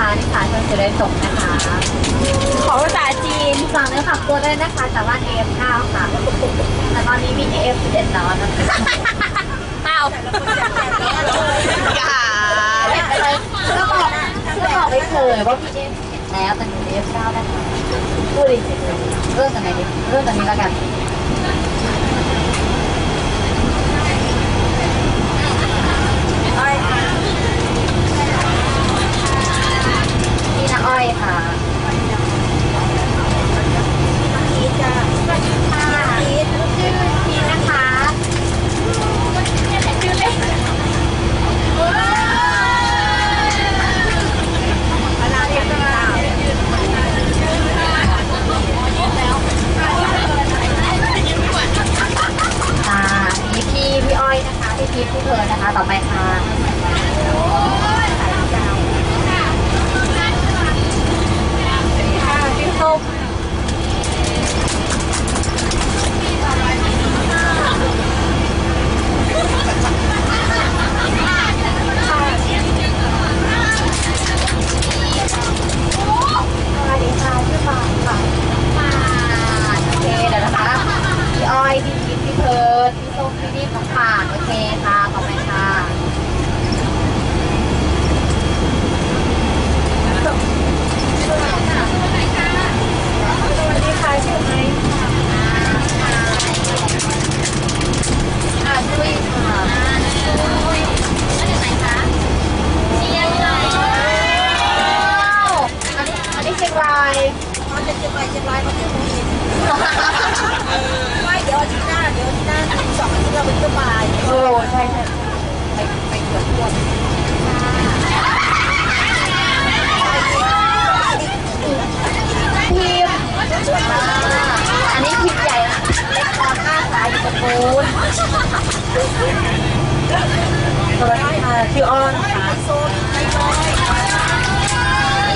นะคะนิสาชนสุดได้ส่งนะคะ ขอภาษาจีนสั่งเนื้อขับตัวได้นะคะจากบ้าน AF9 ค่ะ แต่ตอนนี้มี AF11 แล้วนะคะอ้าวอย่าก็บอกก็บอกไปเคยว่ามี AF11 แล้วแต่หนู AF9 นะคะพูดดิเริ่มจากไหนดิเริ่มจากนี้แล้วกัน สวัสดีค่ะชื่ออ้อนค่ะแ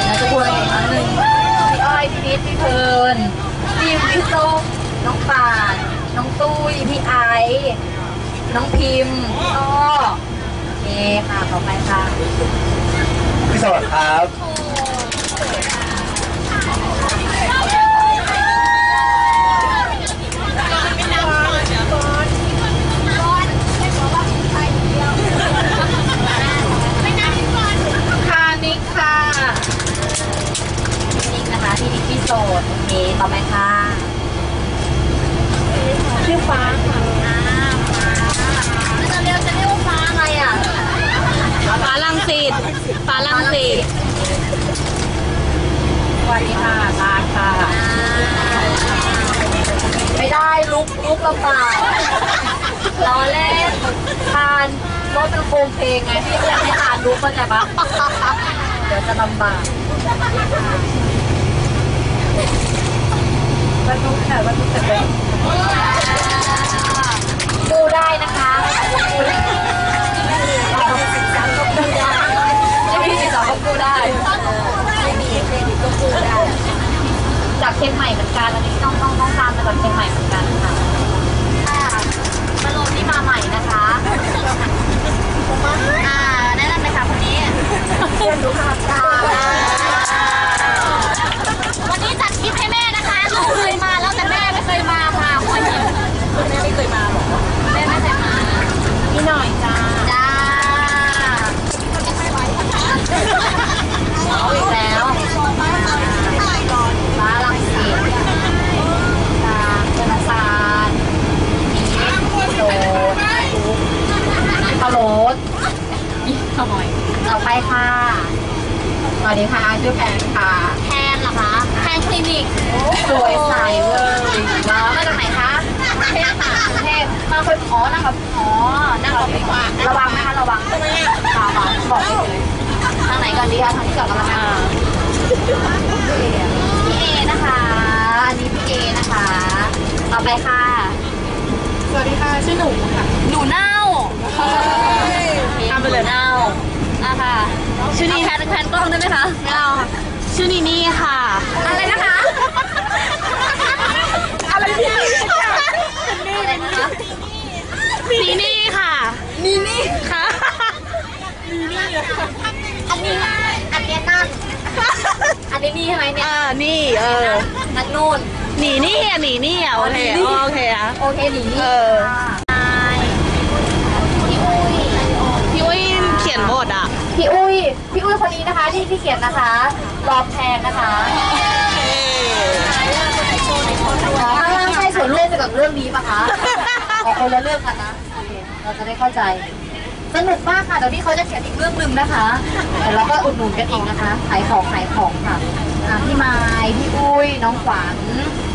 ล้วจะพูดอะไรอีกครั้งหนึ่งพี่อ้อยพี่นิดพี่เพลินพี่พี่ส้มน้องป่านน้องตุ้ยพี่ไอซ์น้องพิมพ์พี่อ้อโอเคค่ะต่อไปค่ะพี่สวัสดีครับ ค่ะนิกค่ะนิกนะคะพี่นิกพี่โสดโอเคต่อไปค่ะ ชื่อฟ้าค่ะ จะเรียกจะเรียกว่าฟ้าอะไรอะ ฟ้าลังสิตฟ้าลังสิต สวัสดีค่ะตาค่ะ ไม่ได้ ลุกลุกลำบากล้อเล่นทานรถเป็นโครงเพลงไงพี่อยากให้ทานลุกเข้าใจปะเดี๋ยวจะลำบากวันนุกค่ะวันนุกจะเป็นดูได้นะคะดูได้ไม่มีสิทธิ์สอบก็ดูได้ไม่มีเครดิตก็กู้ได้ จากเชียงใหม่เหมือนกันอันนี้ต้องต้องต้องตามมาจากเชียงใหม่เหมือนกันค่ะมาลงนี่มาใหม่นะคะ อ่าแนะนำเลยค่ะคนนี้ เพื่อนดูค่ะ ค่ะ วันนี้จัดคลิปให้แม่นะคะลูกเคยมาแล้วแต่แม่ไม่เคยมาค่ะหัวหิน คุณแม่ไม่เคยมาหรอ แม่ไม่เคยมา พี่หน่อยจ้า จ้าเอาอีกแล้วฟ้าลังสีตาเจนซานมีโดดพะโล้ยี่ขโมยต่อไปค่ะ สวัสดีค่ะชื่อแพนค่ะแทนเหรอคะแทนคลินิกสวยใสเวอร์ว้าวมาจากไหนคะกรุงเทพค่ะกรุงเทพมาคนอ๋อนั่งกับอ๋อนั่งกับดีกว่าระวังนะคะระวังตาหวานบอกไปเลยทางไหนก่อนดีคะทางที่จอดกันละกันพี่เอนะคะอันนี้พี่เอนะคะ ต่อไปค่ะ สวัสดีค่ะชื่อหนูค่ะหนูเน่า ตามไปเลย เน่าอะค่ะ ชื่อนี้แพนแพนกล้องได้ไหมคะ ไม่เอาค่ะ ชื่อนีนี่ค่ะ อะไรนะคะ อะไรพี่อะไรนะคะนีนี่ค่ะ นี่นี่ค่ะอันนี้อันนี้นั่งในนี่ใช่ไหมเนี่ยอ่านี่เออนันนู่นหนีนี่อะหนีนี่อะโอเคหนีนี่โอเคอะโอเคหนีนี่เออ ค่ะ พี่อุ้ย พี่อุ้ยเขียนบทอะ พี่อุ้ย พี่อุ้ยค นนี้นะคะที่ที่เขียนนะคะรอมแพงนะคะอ๋อข้างล่างให้ส่วนร่วมเกี่ยวกับเรื่องนี้ปะคะออกคนละเรื่องกันนะโอเคเราจะได้เข้าใจ สนุกมากค่ะเดี๋ยวนี้เขาจะเขียนอีกเรื่องหนึ่งนะคะแต่เราก็อุดหนุนกันอีกนะคะ ขายของขายของค่ะอะพี่ไม้พี่อุ้ยน้องขวัญ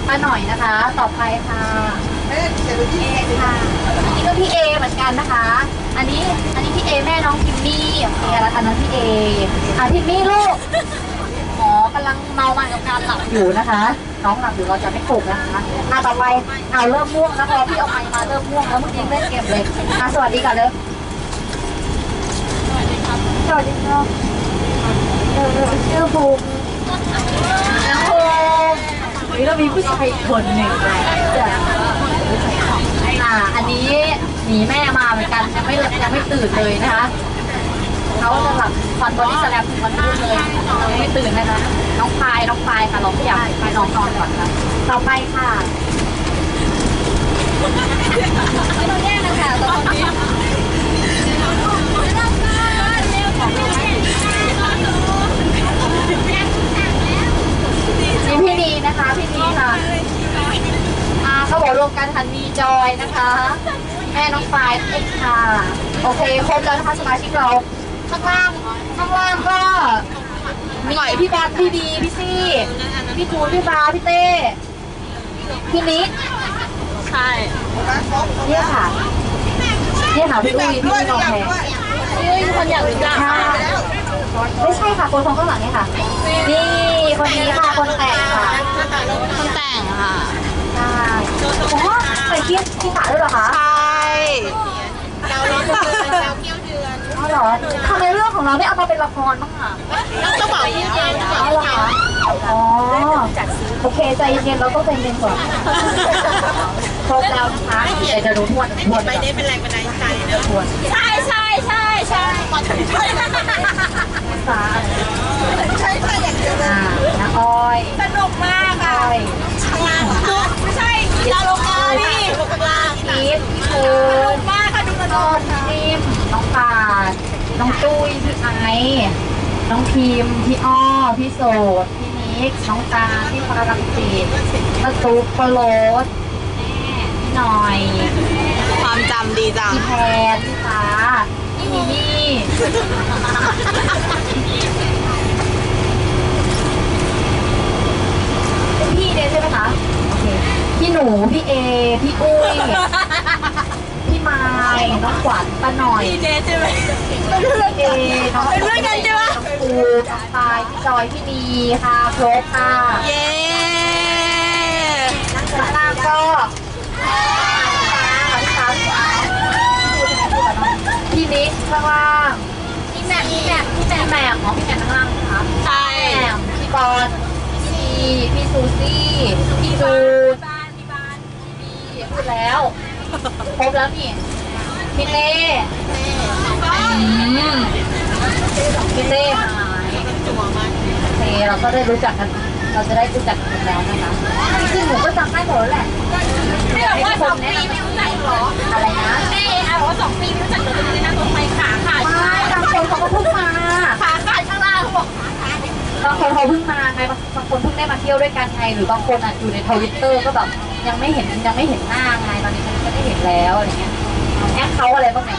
ป้าหน่อยนะคะ ต่อไปค่ะ เอค่ะอันนี้ก็พี่เอเหมือนกันนะคะ อันนี้อันนี้พี่เอแม่น้องพิมมี่โอเคแล้วอันนั้นพี่เออะพิมมี่ลูกอ๋อกำลังเมามันกับการหลับอยู่นะคะ น้องหลับอยู่เราจะไม่ปลุกนะคะอะต่อไปเอาเริ่มม่วงแล้วพอพี่เอาไมค์มาเริ่มม่วงแล้วเมื่อกี้เล่นเกมเลยอะสวัสดีก่อนเลยสวัสดีครับสวัสดีครับเออชื่อภูมิน้องภูมินี่เรามีผู้ชายอีกคนหนึ่งจ้ะ อ่า อันนี้หนีแม่มาเหมือนกันยังไม่ยังไม่ตื่นเลยนะคะเขาจะหลับฟันบอดี้สแลมถึงวันรุ่งเลยเราไม่ตื่นนะคะน้องพายน้องพายค่ะเราไม่อยากไปนอนนอนก่อนค่ะต่อไปค่ะไม่ต้องแย่งกันค่ะตอนนี้นี่พี่นีนะคะ พี่นีค่ะอ่า เขาบอกรวมกันค่ะมีจอยนะคะ แม่น้องปายเอ็กค่ะ โอเคครบแล้วนะคะสมาชิกเรา ข้างล่าง ข้างล่างก็มีพี่บัตพี่บีพี่ซี่พี่จูนพี่บาพี่เต้พี่นิดใช่เนี่ยค่ะเนี่ยค่ะพี่อุ้ยพี่อุ้ยน้องแพรพี่อุ้ยคนอยากรู้จักค่ะค่ะไม่ใช่ค่ะคนข้างหลังเนี่ยค่ะ นี่คนนี้ค่ะคนแต่งค่ะ คนแต่งค่ะ ใช่อ๋อใส่เกียร์ที่ขาด้วยเหรอคะใช่อ๋อเหรอทำไมเรื่องของเราไม่เอามาเป็นละครบ้างอะก็บอกพี่เจนอ๋อเหรอคะอ๋อโอเคใจเย็นๆเราต้องใจเย็นก่อนครบแล้วนะคะเดี๋ยวจะดูทวนทวนไม่ได้เป็นแรงบันดาลใจนะทวนใช่ใช่ใช่ใช่ฟ้าใช่ใช่อย่างเดียวอ่าน้าอ้อยสนุกมากอะ อ้อยไม่ใช่ดาลงมาพี่ลงล่างพีทพี่เพิร์นมากค่ะดูกระโดน้องดนิมน้องปาดน้องตุ้ยพี่ไอซ์น้องพิมพ์พี่อ้อพี่โสดพี่นิกน้องตาพี่ฟ้ารังสีน้าตุ๊กปลาโรสพี่หน่อยความจำดีจังพี่แพนพี่ฟ้าพี่มิมี่เป็นพี่เนี่ยใช่ไหมคะโอเค พี่หนู พี่เอ พี่อุ้ย พี่ไม้น้องขวัญป้าหน่อยพี่เจใช่ไหมเอน้องเป็นเพื่อนกันใช่ปะน้องปูน้องปายพี่จอย พี่ดีค่ะครบค่ะเย้ข้างล่างก็พี่ฟ้าพี่ฟ้าพี่นิกข้างล่างพี่แหม่มพี่แหม่มพี่แหม่พี่มแหม่มอ๋อพี่แหม่มข้างล่างนะคะใช่พี่แหม่มพี่บอลพี่ดีพี่ซูซี่ พี่จูนบ้านพี่บ้าน พี่พูดแล้ว ครบแล้วนี่พี่เต้อืมพี่เต้หายโอเคเราก็ได้รู้จักกัน เราจะได้รู้จักกันแล้วนะคะจริงๆหนูก็จำได้หมดแล้วแหละไม่บอกว่าสองปีไม่รู้จักเหรออะไรนะแม่เออาบอกว่าสองปีไม่รู้จักตัวจริงนะตัวไฟขาขาดไม่บางคนเขาก็เพิ่งมาขาขาดข้างล่างเขาบอกขาขาดบางคนเขาเพิ่งมาไงบางบางคนเพิ่งได้มาเที่ยวด้วยกันไงหรือบางคนอะอยู่ในทวิตเตอร์ก็แบบ ยังไม่เห็นยังไม่เห็นหน้าไงตอนนี้ฉันก็ได้เห็นแล้วอะไรเงี้ยแอคเขาอะไรบ้างไหม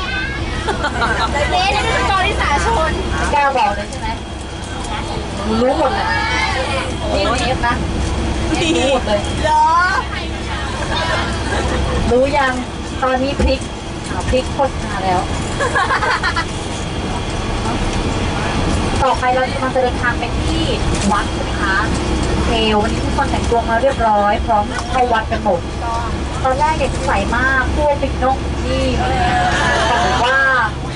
เจ๊นี่เป็นจอริสาชนไม่กล้าบอกเลยใช่ไหมหนูรู้หมดเลยนี่เนฟนะนี่รู้หมดเลยเหรอรู้ยังตอนนี้พริกอ่าพริกโฆษณาแล้ว ต่อไปเราจะมาเดินทางไปที่วัด ใช่ไหมคะโอเควันนี้ทุกคนแต่งตัวมาเรียบร้อย พร้อมเข้าวัดกันหมดตอนแรกเด็กใสมากพวกปิกนกนี่แต่ว่า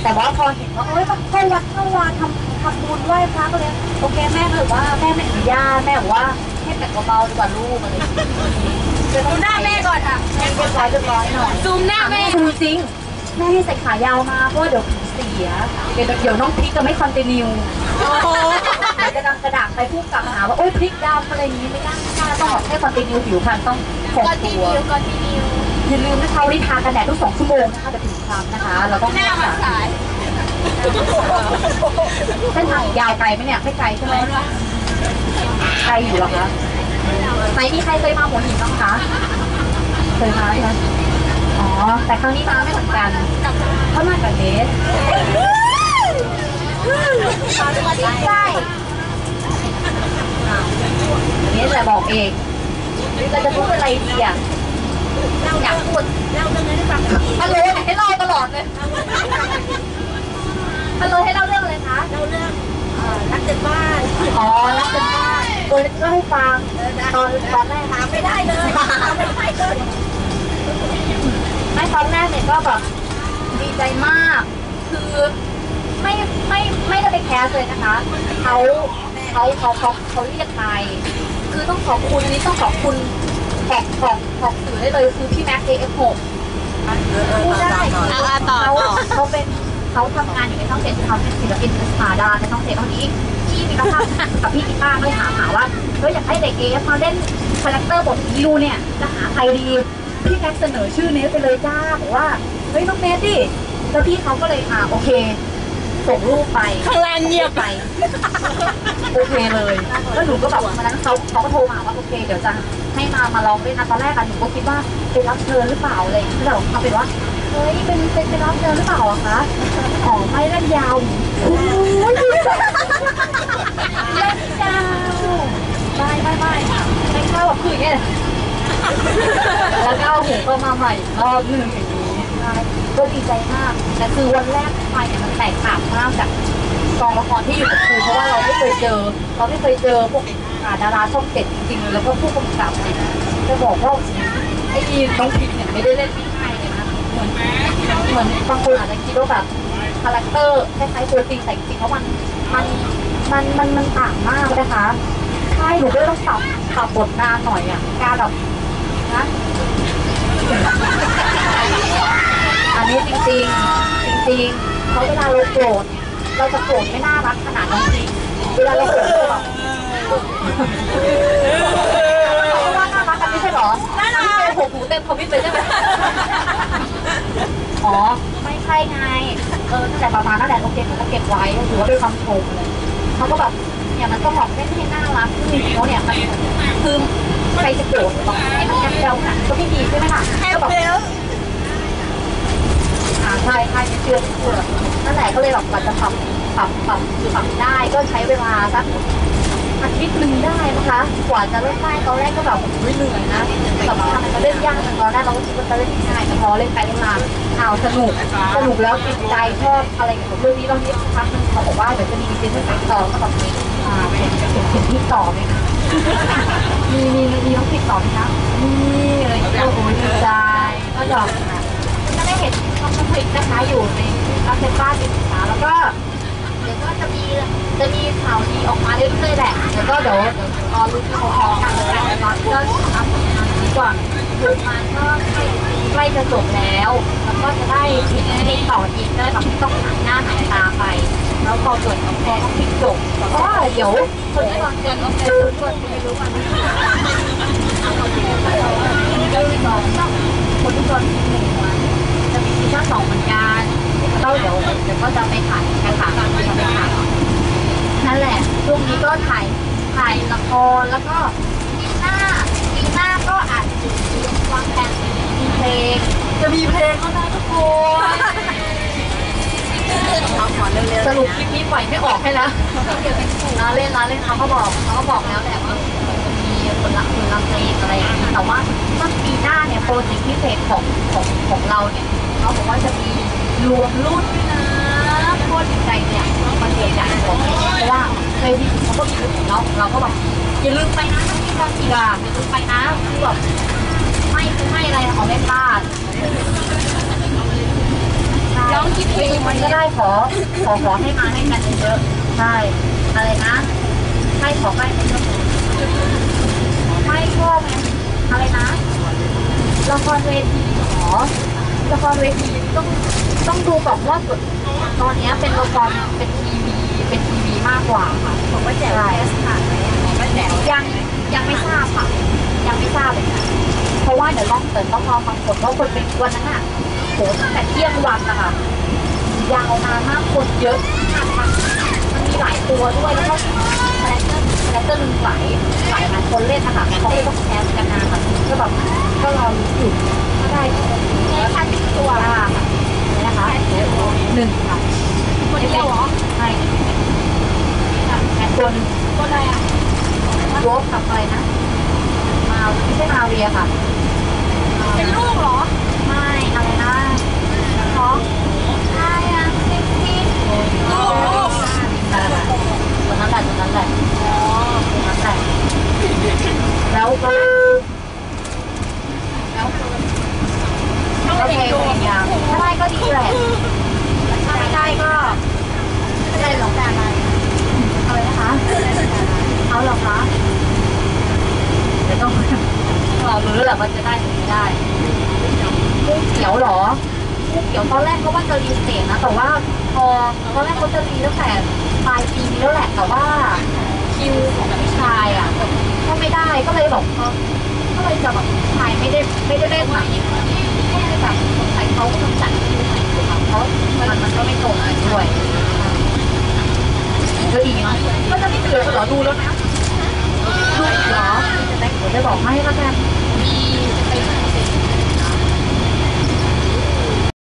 แต่ว่าพอเห็นว่าเอ้ยมาเข้าวัดเข้าวาทำทำบุญไหว้พระก็เลยโอเคแม่ก็เลยว่าแม่ไม่อนุญาตแม่บอกว่าให้แต่งเบาๆดีกว่าลูกอะไรอย่างเงี้ยดูหน้าแม่ก่อนค่ะแม่เรียบร้อยเรียบร้อยหน่อยซูมหน้าแม่ดูจริงแม่ให้ใส่ขายาวมาเพราะว่าเดี๋ยวผิวเสีย เดี๋ยวเดี๋ยวน้องพริกจะไม่คอนติเนียโอ้โหเดี๋ยวจะดำกระด่างไปพูดกลับหาว่าโอ๊ยพริกดำอะไรอย่างนี้ไม่ได้ไม่ได้ต้องแบบให้คอนติเนียผิวพรรณต้องคงก่อนทีตัวนิวก่อนทีนิวอย่าลืมนะคะวันนี้ทากันแดดทุกสองชั่วโมงนะคะจะถึงครั้งนะคะเราต้องหน้ามันสายเส้นทางยาวไกลไหมเนี่ยไม่ไกลใช่ไหมไกลอยู่เหรอคะไหนมีใครเคยมาหัวหินบ้างคะเคยมาใช่ไหมอ๋อ แต่ครั้งนี้มาไม่เหมือนกันเขาะมากับเนสตอนมาที่ใกล้เนสแต่บอกเองเราจะพูดอะไรดีอะอยากพูดเล่าเรื่องนี้ให้ฟังทีฮัลโหลให้เล่าตลอดเลยฮัลโหลให้เล่าเรื่องอะไรคะเล่าเรื่องรักเด็กบ้านอ๋อรักกันมากเออเล่าให้ฟังตอนตอนแรกถามไม่ได้เลยถาไม่ได้เลย ไม่ตอนแรกเนี่ยก็แบบดีใจมาก คือไม่ไม่ไม่ได้ไปแคสเลยนะคะเขาเขาเขาเขาเขาเรียกใครคือต้องขอบคุณอันนี้ต้องขอบคุณแขกของของสื่อได้เลยคือพี่แม็กซ์เอฟหกพูดได้คืออะอะต่อเขาต่อเขาเป็นเขาทำงานอยู่ในช่องเจ็ดเขาเป็นศิลปินสตาร์ดาในช่องเจ็ดตอนนี้พี่มีกระทั่งกับพี่กีตาร์เขาถามหาว่าเฮ้ยอยากให้เด็กเอฟมาเล่นคาแรคเตอร์บทนี้ดูเนี่ยจะหาใครดี พี่แม็กซ์เสนอชื่อเนสไปเลยจ้าบอกว่าเฮ้ยน้องเนสดิแล้วพี่เขาก็เลยอ่าโอเค ส่งรูปไปข้างล่างเงียบไป โอเคเลยแล้วหนูก็แบบวันนั้นเขาเขาก็โทรมาว่าโอเค เดี๋ยวจะให้มามาลองเล่นนะตอนแรกอะหนูก็คิดว่าเป็นรับเชิญหรือเปล่าอะไรอย่างเลยแต่เขาเป็นว่าเฮ้ยเป็นเป็นเป็นรับเชิญหรือเปล่าอะคะอ๋อไม่เล่นยาวโอ้ยเล่นยาวไม่ไม่ไม่ไม่เข้าแบบคืออย่างเงี้ย แล้วก็เอาหูก็มาใหม่อีกรอบหนึ่งอย่างนี้ใช่ก็ดีใจมากแต่คือวันแรกไปเนี่ยมันแตกต่างมากจากกองละครที่อยู่กับครูเพราะว่าเราไม่เคยเจอ เราไม่เคยเจอพวกอ่าดาราช่องเจ็ดจริงๆแล้วก็ผู้กำกับเนี่ยจะบอกว่าไอ้ยีน้องพิมเนี่ยไม่ได้เล่นง่ายเลยนะเหมือนเหมือนบางคนอาจจะคิดว่าแบบคาแรคเตอร์คล้ายๆตัวจริงแต่จริงๆแล้วมันมันมันมันมันต่างมากนะคะใช่หนูก็เลยต้องปรับปรับบทนานหน่อยอะการแบบ นะอันนี้จริงๆจริงๆเพราะเวลาเราโกรธเนี่ยเราจะโกรธไม่น่ารักขนาดนั้นจริงเวลาเราโกรธเราแบบเขาว่าน่ารักกันไม่ใช่เหรอน่ารักหกหูเต็มคอมพิวเลยใช่ไหมอ๋อ ไม่ใช่ไง เออตั้งแต่ประมาณนั่นแหละโอเคเขาก็เก็บไว้ถือว่าเป็นคำชมเลยเขาก็แบบเนี่ยมันต้องบอกเล่นให้น่ารักซึ่งจริงๆแล้วเนี่ยมันคือ ใครจะโกรธหรอกให้มันแอบแซวกันก็ไม่ดีใช่ไหมล่ะแอก็บแบบเบลอ่าใช่ใช่ไม่เชื่อไม่เชื่อนั่นแหละก็เลยแบบกว่าจะปรับปรับปรับปรับได้ก็ใช้เวลาสักอาทิตย์หนึ่งได้นะคะ กว่าจะเล่นได้ตอนแรกก็แบบโอ้ยเหนื่อยนะแบบทำไมมันเล่นยากจังตอนแรกเราก็คิดว่าจะเล่นง่ายแต่พอเล่นไปเล่นมาอ้าวสนุกสนุกแล้วติดใจชอบอะไรเกี่ยวกับเรื่องนี้เราที่พักนึงเขาบอกว่าเดี๋ยวจะมีซีซั่นสามต่อก็แบบอ่าเห็นเห็นเห็นที่ต่อไหมคะ มีมีมีต้องติดต่อไหมคะมีอะไรอย่างเงี้ยโอ้ยดีใจก็หยอกนะก็ได้เห็นคอมพลิกนะคะอยู่ในรัสเซนบ้าติดนะแล้วก็ เดี๋ยวก็จะมีจะมีข่าวดีออกมาเรื่อยๆแหละแล้วก็เดี๋ยวเดี๋ยวรอลุ้นกันพร้อมๆกันเลยนะคะก็ทำผลงานดีกว่าผลงานก็ใกล้ใกล้จะจบแล้ว แล้วก็จะได้เห็นเพลงต่ออีกได้แบบไม่ต้องหายหน้าหายตาไป แล้วพอเกิดแพอต้องพิกจบเพราะว่าเดี๋ยวคนที่ก่อนเกินคนที่ก่อนไม่รู้กันคนที่ก่อนคนที่ก่อนหนึ่งวันจะมีซีซั่นสองเหมือนกันแล้วเดี๋ยวเดี๋ยวก็จะไปถ่ายกันค่ะจะไปถ่ายนั่นแหละช่วงนี้ก็ถ่ายถ่ายละครแล้วก็ปีหน้าปีหน้าก็อาจจะวางแผนมีเพลงจะมีเพลงก็ได้ทุกคน เอาขอเร็วสรุปคลิปนี้ปล่อยไม่ออกให้แล้วล้อเล่นล้อเล่นเขาก็บอกเขาก็บอกแล้วแหละว่ามีคนรักคนรักเพลงอะไรอย่างนี้แต่ว่าต้นปีหน้าเนี่ยโปรเจกต์พิเศษของของของเราเนี่ยเขาบอกว่าจะมีรวมรุ่นด้วยนะโคตรดีใจเนี่ยมันเกิดจากผมเพราะว่าเคยที่เขาก็มีของเราเราก็แบบอย่าลืมไปนะต้องมีการกีฬาอย่าลืมไปนะคือแบบไม่คือไม่อะไรของเล่นพลาด ย้องคิดเพลงมันก็ได้ขอ ขอขอให้มาให้กันเยอะๆใช่อะไรนะให้ขอใกล้กันเยอะไม่ชอบไงอะไรนะละครเวทีหรอละครเวทีต้องต้องดูก่อนว่าตอนเนี้ยเป็นละครเป็นทีวีเป็นทีวีมากกว่าค่ะๆผมว่าแจกแคสค่ะยังยังไม่ทราบค่ะ ยังไม่ทราบเลยค่ะเพราะว่าเดี๋ยวต้องเติมต้องรอฟังผลเพราะคนเป็นวันนั้นอะ โหตั้งแต่เที่ยงวันนะคะยาวนานมากคนเยอะมากค่ะมันมีหลายตัวด้วยแล้วก็คาแรคเตอร์คาแรคเตอร์หนึ่งหลายหลายหลายคนเล่นนะคะเขาเลยต้องแคสกันนานค่ะก็แบบก็รอรู้อยู่ถ้าได้ก็ได้แค่ตัวละค่ะนี่นะคะหนึ่งค่ะคนเดียวเหรอใช่แคสตัวหนึ่งคนอะไรอะโรสกับอะไรนะมาไม่ใช่มาเรียค่ะ เป็นลูกเหรอ ไม่อะไรนะท้องใช่อะซิกซี่ ลูกลูก ตัวนั้นแหละตัวนั้นแหละตัวนั้นแหละแล้วก็แล้วก็เพลงเพลงยาวถ้าได้ก็ดีแหละถ้าไม่ได้ก็ไม่ได้หรอกแต่อะไรอะไรนะคะเอาหรอคะเดี๋ยวต้องเรารู้แหละว่าจะได้หรือไม่ได้กุ้งเขียวเหรอ กุ้เขียวตอนแรกเขาว่าจะรีเสตนะ แต่ว่าพอตอนแรกเขาจะรีตั้งแต่ปลายปีนี้แล้วแหละ แต่ว่าคิวของพี่ชายอะก็ไม่ได้ก็เลยบอกเขาก็เลยจะแบบพี่ชายไม่ได้ไม่ได้เล่นใหม่ก็เลยแบบสงสัยเขาต้องจัดคิวใหม่หรือเปล่าเพราะมันมันก็ไม่ตรงด้วยก็ดีเนาะก็จะไม่เกิดเหรอดูแล้วนะดูเหรอจะได้ผมจะบอกให้แล้วกัน